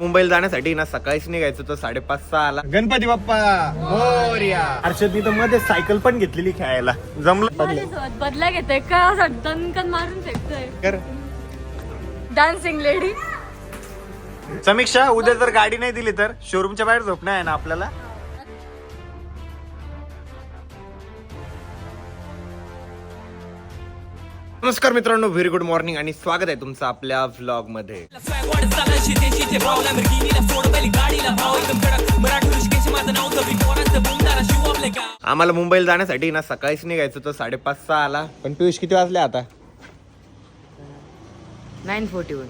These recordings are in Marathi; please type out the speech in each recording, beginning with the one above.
मुंबईला जाण्यासाठी ना सकाळीच निघायचं तर साडेपाच सहा आला गणपती बाप्पा! मोर्या! हर्षदनी तर मध्ये सायकल पण घेतलेली खेळायला. जमलं? माझ्यासोबत बदला घेते का असं दणकन मारून फेकतोय? कर. डान्सिंग लेडी समीक्षा उद्या जर गाडी नाही दिली तर शोरूमच्या बाहेर झोपणं आहे ना आपल्याला? नमस्कार मित्रांनो व्हेरी गुड मॉर्निंग आणि स्वागत आहे तुमचं आपल्या व्लॉगमध्ये आम्हाला मुंबईला जाण्यासाठी ना सकाळीच निघायचं तर साडेपाच सहा आला पण पियुष किती वाजले आता? Nine forty one.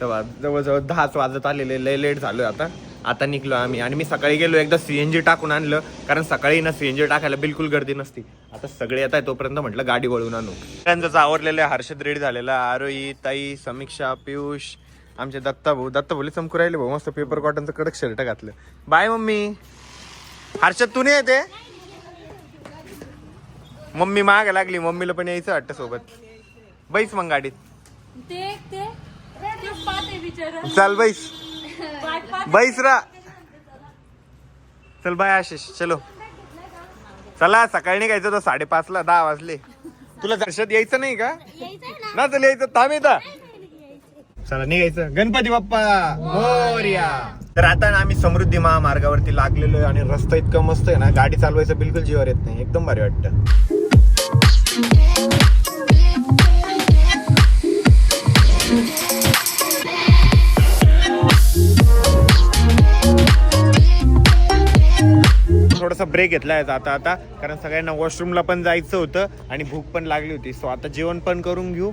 तेव्हा जवळजवळ दहाच वाजत आलेले लय लेट झालोय आता. आता निघलो आम्ही आणि मी सकाळी गेलो एकदा सीएनजी टाकून आणलं. कारण सकाळी ना सीएनजी टाकायला बिलकुल गर्दी नसती. आता सगळे येत आहे तोपर्यंत म्हटलं गाडी वळून आणू. त्यांचं आवडलेलं आहे. हर्षद रेडी झालेला आरोही ताई समीक्षा पियुष आमचे दत्ता भाऊ दत्ता भाऊले चमकू राहिले भाऊ. मस्त पेपर कॉटनचं कडक शर्ट घातलं. Bye mummy. हर्षद तू नाही येते? मम्मी माग लागली. मम्मीला पण यायचं वाटतं सोबत. बैस मग गाडीत. चल बैस. बैस रा. चल बाय आशिष. चलो. चला सकाळी निघायचं तर साडेपाच ला दहा वाजले. तुला दर्शत यायचं नाही का? ना. चल यायचं थांब येतं चला निघायचं. गणपती बाप्पा मोर्या. तर आता आम्ही समृद्धी महामार्गावरती लागलेलो आहे आणि रस्ता इतकं मस्त आहे ना गाडी चालवायचं बिलकुल जीवावर येत नाही. एकदम भारी वाटतं. थोडासा ब्रेक घेतलाय आता आता. कारण सगळ्यांना वॉशरूमला पण जायचं होतं आणि भूक पण लागली होती. सो आता जेवण पण करून घेऊ.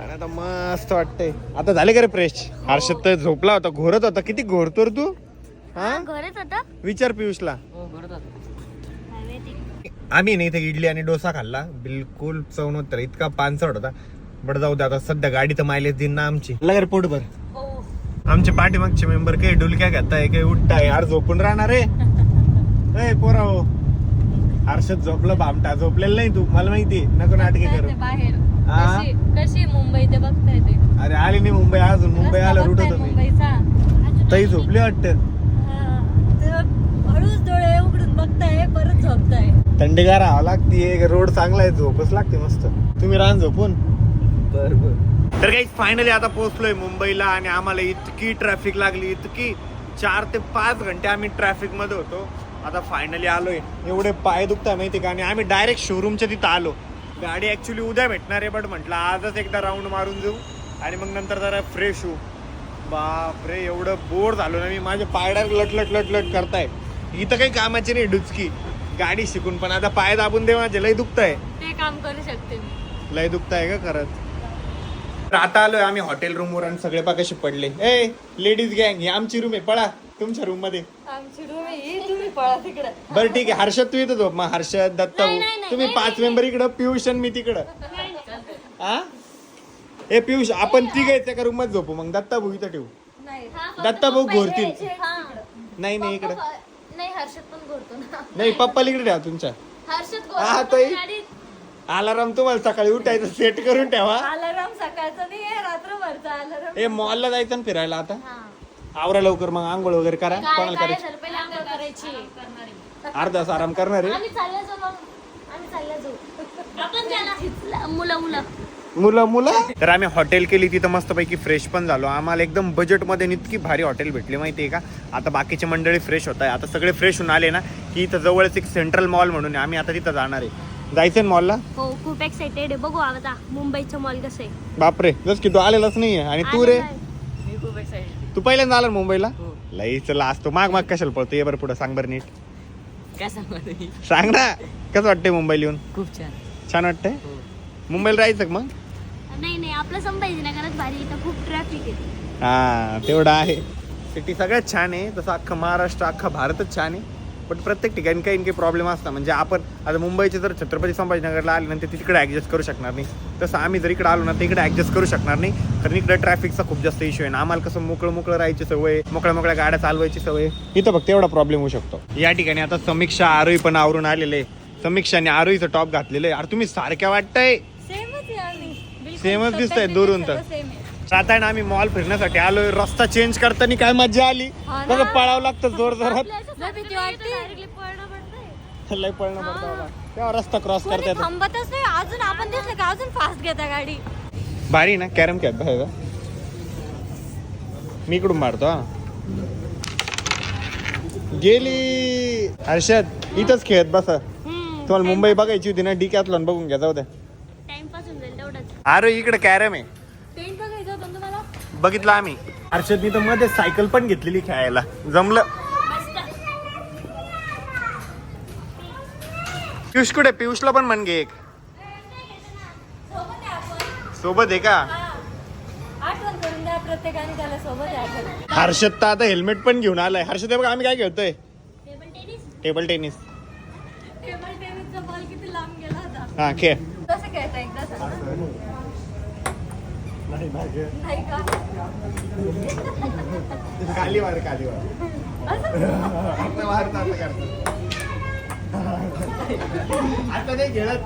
आणि आता मस्त वाटतंय. आता झाले का रे फ्रेश हर्षद तर झोपला होता घोरत होता. किती घोरतो रे तू? हा? विचार पियुषला. आम्ही ना इथे इडली आणि डोसा खाल्ला. बिलकुल चव नव्हतं. इतका पानसट होता. बट जाऊ दे आता सध्या गाडी तर मायलेज दिन ना आमची. लगर पोटभर हो. आमचे पाठीमागचे मेंबर काही डुलक्या घेताय काही उठताय. यार झोपून राहणार रे ए पोरा हो. हर्षद झोपलं भामटा झोपलेलं नाही तू मला माहिती नको नाटके बघताय करू. ते बाहेर. हा? कशी कशी मुंबई? ते बघताय ते. अरे आली नाही मुंबई अजून. मुंबई रस्ता आलं बघताय रुटत होती मुंबईचा? ताई झोपली वाटतं? हा. ते हळूच डोळे उघडून बघताय परत झोपताय. थंडीगार हवा लागते रोड चांगला आहे झोपच लागते मस्त. तुम्ही राहून झोपून? बर बर. तर काही फायनली आता पोहोचलोय मुंबईला आणि आम्हाला इतकी ट्रॅफिक लागली इतकी चार ते पाच घंटे आम्ही ट्रॅफिकमध्ये होतो. आता फायनली आलोय. एवढे पाय दुखता माहिती का? आणि आम्ही डायरेक्ट शोरूमच्या तिथं आलो. गाडी ऍक्च्युली उद्या भेटणार आहे बट म्हटलं आजच एकदा राऊंड मारून जाऊ. आणि मग नंतर जरा फ्रेश होऊ. बापरे एवढं बोर झालो ना मी. माझे पाय डायरेक्ट लट लट लट लट करताय. इथं काही कामाची नाही डुचकी. गाडी शिकून पण. आता पाय दाबून दे माझे. लय दुखताय. ते काम करू शकते मी. लय दुखताय का खरंच. तर आता आलोय आम्ही हॉटेल रूम वर आणि सगळे पा कसे पडले. ए लेडीज गँग ही आमची रूम आहे. पळा तुमच्या रूममध्ये. आमची रूम आहे तुम्ही पळा तिकडे. बरं ठीक आहे. हर्षद तू इथं झोप. मग हर्षद दत्ता नाही, तुम्ही पाच मेंबर इकडं पियुष आणि मी तिकडं. हा ए पियुष आपण तिघायचं का रूममध्ये झोपू. मग दत्ता भाऊ इथं ठेवू. नाही. दत्ता भाऊ घोरतील. हा. नाही नाही इकडं. नाही हर्षद पण करतो ना. नाही पप्पा इकडे ठेवा तुमच्या. हर्षद हा, ताई. अलाराम तुम्हाला सकाळी उठायचं सेट करून ठेवा. अलाराम सकाळचा नाही आहे रात्रभरचा अलाराम ए मॉलला जायचं ना फिरायला आता? हा. आवरा लवकर मग आंघोळ वगैरे करा. काय कोणाला काय करायची. अर्धा आराम करणार. आहे आम्ही चालल्या जाऊ मग. आम्ही चालल्या जाऊ. आपण त्याला मुलं मुलं. मुलं मुलं? तर आम्ही हॉटेल केली तिथं मस्तपैकी फ्रेश पण झालो. आम्हाला एकदम बजेटमध्ये इतकी भारी हॉटेल भेटली माहिती आहे का? आता बाकीचे मंडळी फ्रेश होत आहे आता सगळे फ्रेश होऊन आले ना की इथं जवळच एक सेंट्रल मॉल म्हणून. आम्ही आता तिथं जाणार आहे. जायचं मॉलला हो खूप एक्साइटेड आहे. बघू आता मुंबईचं मॉल कसं आहे. बापरे जस की तू आलेलाच नाहीये. आणि तू रे. मी खूप एक्साइटेड तू पहिल्यांदा आला ना मुंबईला? लई चला असतो माग माग कशाला पळतो? ये बरं पुढं सांग बरं नीट. काय सांगू ना. कसं वाटतंय मुंबईला येऊन? खूप छान. छान वाटतंय? मुंबईला राहायचं का मग? नाही नाही. आपलं संभाजीनगरात भारी इथं खूप ट्रॅफिक आहे. हा तेवढं आहे. सिटी सगळ्यात छान आहे. तसं अख्खं महाराष्ट्र अख्खा भारतच छान आहे. पण प्रत्येक ठिकाणी काही ना काही प्रॉब्लेम असतात म्हणजे आपण आता मुंबईचे जर छत्रपती संभाजीनगरला आले ना ते तिकडे ॲडजस्ट करू शकणार नाही. तसं आम्ही जर इकडे आलो ना तर इकडे ॲडजस्ट करू शकणार नाही. कारण इकडे ट्रॅफिकचा खूप जास्त इश्यू आहे ना. आम्हाला कसं मोकळं मोकळं राहायची सवय मोकळ्या मोकळ्या गाड्या चालवायची सवय. इथं फक्त एवढा प्रॉब्लेम होऊ शकतो. या ठिकाणी आता समीक्षा आरोही पण आवरून आलेले समीक्षाने आरोहीचं टॉप घातलेलं आहे. अरे तुम्ही सारख्या वाटतंय. सेमच दिसतंय दुरून तर. आता ना आम्ही मॉल फिरण्यासाठी आलोय. रस्ता चेंज करताना काय मजा आली. कसं पळावं लागतं जोर जोरात लय पळणं पडतं. तेव्हा रस्ता क्रॉस कोणी करता येतो थांबतच नाही. अजून आपण दिसलं का? अजून फास्ट घेता गाडी. भारी ना? कॅरम खेळत बघा मी इकडून मारतो हा. गेली. हर्षद इथंच खेळत बसा. तुम्हाला मुंबई बघायची होती ना? डी कॅथलॉन बघून घ्या. जाऊ द्या. अरे इकडे कॅरम आहे. बघितलं आम्ही. हर्षदनी तर मध्ये सायकल पण घेतलेली खेळायला. जमलं. पियुष कुठे? पियुषला पण म्हण घे एक. सोबत आहे का? आठवण करून द्या प्रत्येकाने त्याला सोबत यायचं हर्षद तर आता हेल्मेट पण घेऊन आलाय. हर्षद हे बघा आम्ही काय खेळतोय? Table tennis table tennis table टेनिसचा ball किती लांब गेला होता. हा खेळ. नाही का? खाली वार खाली वार आता आता करतं. आता नाही खेळत.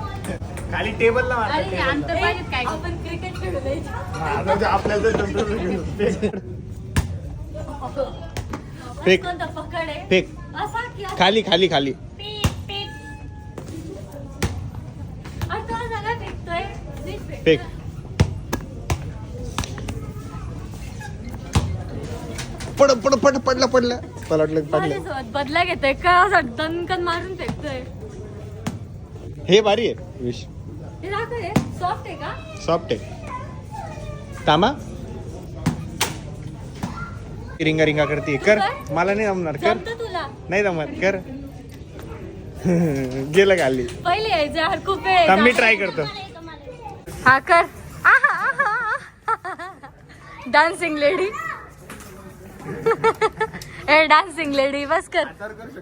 खाली टेबलला आंतरबाजीत काय? आपण क्रिकेट खेळू हा, आपल्याला. फेक. फेक? खाली खाली खाली. फेक. पड पड पड पडलं पडलं. मला वाटलं पडलं. माझ्यासोबत बदला घेतोय. का असं दणकन मारून फेकतोय. हे भारी आहे विश. हे दाखव सॉफ्ट आहे का? सॉफ्ट आहे. तांबा रिंगा रिंगा करते. कर. मला नाही जमणार. कर. जमत तुला. नाही जमत. कर. गेलं खाली पहिले यायचं यार खूप वेळ थांब, मी. ट्राय करतो. हा कर. डान्सिंग लेडी ए डान्सिंग लेडी बस कर.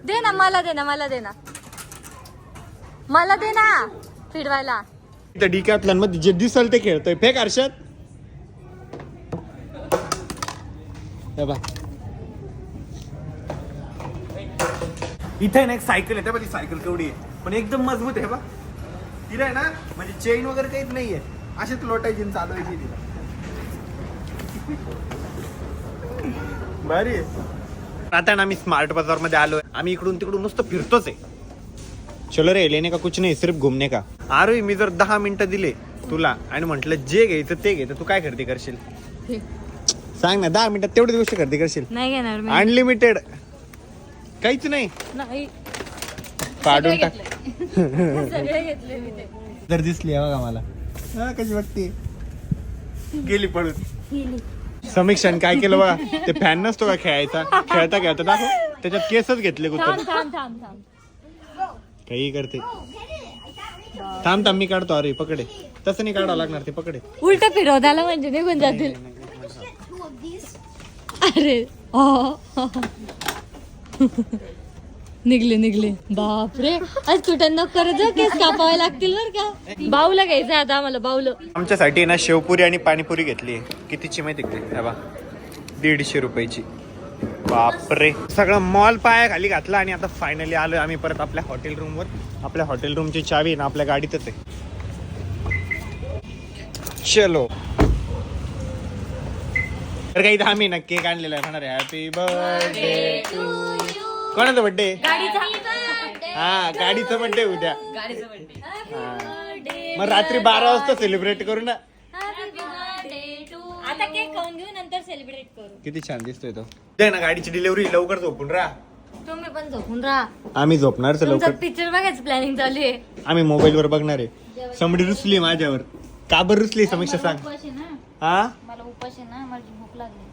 दे ना मला दे ना मला दे ना. मला दे ना. फिरवायला. इथं डिकॅथलॉनमध्ये जे दिसल ते खेळतोय. फेक हर्षद. हे बघ. इथे ना एक सायकल आहे. त्या ती सायकल केवढी आहे? पण एकदम मजबूत आहे बा. तिला आहे ना म्हणजे चेन वगैरे काहीच नाहीये. अशीच लोटायची आणि चालवायची तिला. भारी. आता ना आम्ही स्मार्ट बाजारमध्ये आलोय. आम्ही इकडून तिकडून नुसतं फिरतोच आहे. चलो रे लेने का कुछ नाही सिर्फ घुमने का? अरे मी जर दहा मिनिटं दिले तुला आणि म्हटलं जे घ्यायचं ते घ्यायचं तू काय खरेदी करशील? सांग ना दहा मिनिटात तेवढी गोष्ट खरेदी करशील. नाही घेणार मी. अनलिमिटेड काहीच नाही. नाही. काढून टाक. सगळे घेतले मी ते. जर दिसली आहे बघा मला. हा, कशी वाटते? गेली पळून. समीक्षाने काय केलं बघा. ते फॅन नसतो का खेळायचा? खेळता खेळता दाखव. त्याच्यात केसच घेतले थांब कुठं? थांब थांब थांब काही करते. थांब थांब मी काढतो. अरे पकडे. तसं नाही काढावं लागणार ते पकडे. उलट फिरवताला म्हणजे निघून जातील. अरे अ. निघले निघले. बापरे. आज कुठं कर्ज केस कापावे लागतील बर का? बाऊला घ्यायचं आता आम्हाला बाऊल आमच्यासाठी ना शेवपुरी आणि पाणीपुरी घेतली कितीची माहिती का बा दीडशे रुपयाची. बापरे. सगळं मॉल पाया खाली घातला आणि आता फायनली आलोय आम्ही परत आपल्या हॉटेल रूमवर आपल्या हॉटेल रूमची चावी ना आपल्या गाडीतच आहे. चलो. तर काही आम्ही ना केक आणलेला आहे. म्हणणार हॅपी बर्थडे कोणाचा बर्थडे हा गाडीचा बर्थडे उद्या. हा. मग रात्री बारा वाजता सेलिब्रेट करू ना. आता केक खाऊन घेऊ नंतर सेलिब्रेट करू. किती छान दिसतोय तो. दे ना गाडीची डिलिव्हरी लवकर झोपून राहा. तुम्ही पण झोपून राहा. आम्ही झोपणार तुमचं लवकर. पिक्चर बघायचं प्लॅनिंग चालू आहे. आम्ही मोबाईल वर बघणार आहे. समडी रुसली माझ्यावर. का बरं रुसली समीक्षा सांग. हा? मला आहे ना मला भूक लागली.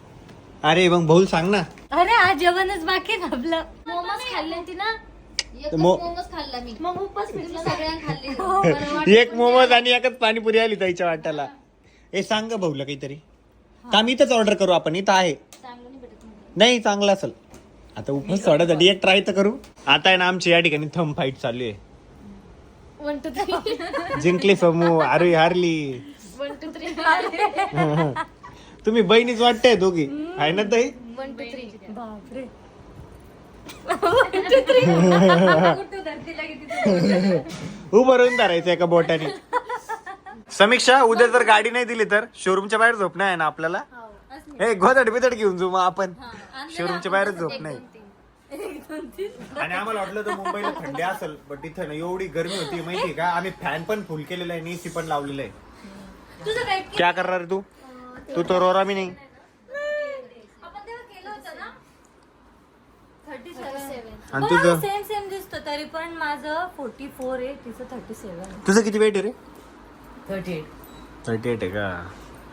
अरे मग भाऊ सांग ना. अरे आज जेवणच बाकी आहे ना आपलं. मोमोज खाल्ले मो- मोमोज खाल्ला मी. मग उपास भेटला सगळ्यांना खाल्ले. एक मोमोज आणि एकच पाणीपुरी आली ताईच्या वाट्याला. हे सांग का भाऊला काहीतरी. का मी इथंच ऑर्डर करू आपण. इथं आहे. चांगलं नाही भेटत मला. नाही चांगलं असेल. आता उपवास सोडायसाठी एक ट्राय तर करू. आता आहे ना आमची या ठिकाणी थम फाईट चालू आहे. वन टू थ्री जिंकली समूह अरे हारली. वन टू थ्री तुम्ही बहिणीच वाटते दोघी. आहे ना ताई? वन टू थ्री बापरे. उभं राहून धरायचं एका बोटाने. समीक्षा उद्या जर गाडी नाही दिली तर शोरूमच्या बाहेर झोप नाही आहे ना आपल्याला? हे गोदड बिदड घेऊन जाऊ मग आपण. शोरूमच्या बाहेरच झोप नाही. आणि आम्हाला वाटलं तर मुंबईला थंडी असेल पण तिथं ना एवढी गरमी होती माहिती का? आम्ही फॅन पण फुल केलेला आहे एसी पण लावलेलं आहे. तुझं काय क्या करणार तू? तू तर रोरा मी नाही आपण तेव्हा केलं होतं ना थर्टी सेवन आणि तुझं? सेम सेम दिसतो तरी पण माझं फोर्टी फोर आहे तिचं थर्टी सेवन तुझं किती वेट आहे रे? थर्टी एट थर्टी एट आहे का?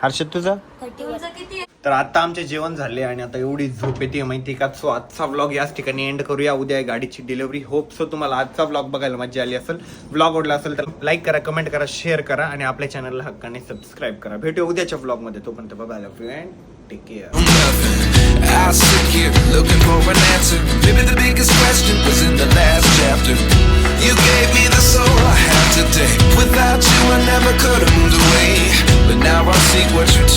हर्षद तुझं? थर्टी किती आहे? तर आता आमचे जेवण झाले आणि आता एवढी झोप येते माहिती का? सो आजचा व्लॉग याच ठिकाणी एंड करूया. उद्या गाडीची डिलिव्हरी होप सो तुम्हाला आजचा व्लॉग बघायला मजा आली असेल. व्लॉग आवडला असेल तर लाईक करा कमेंट करा शेअर करा आणि आपल्या चॅनलला हक्काने सबस्क्राईब करा. भेटू उद्याच्या व्लॉगमध्ये. तोपर्यंत बघायला take care. I'm laughing, I sit here looking for an answer. Maybe the biggest question was in the last chapter. You gave me the soul I have today. Without you, I never could have moved away. But now I seek what you teach.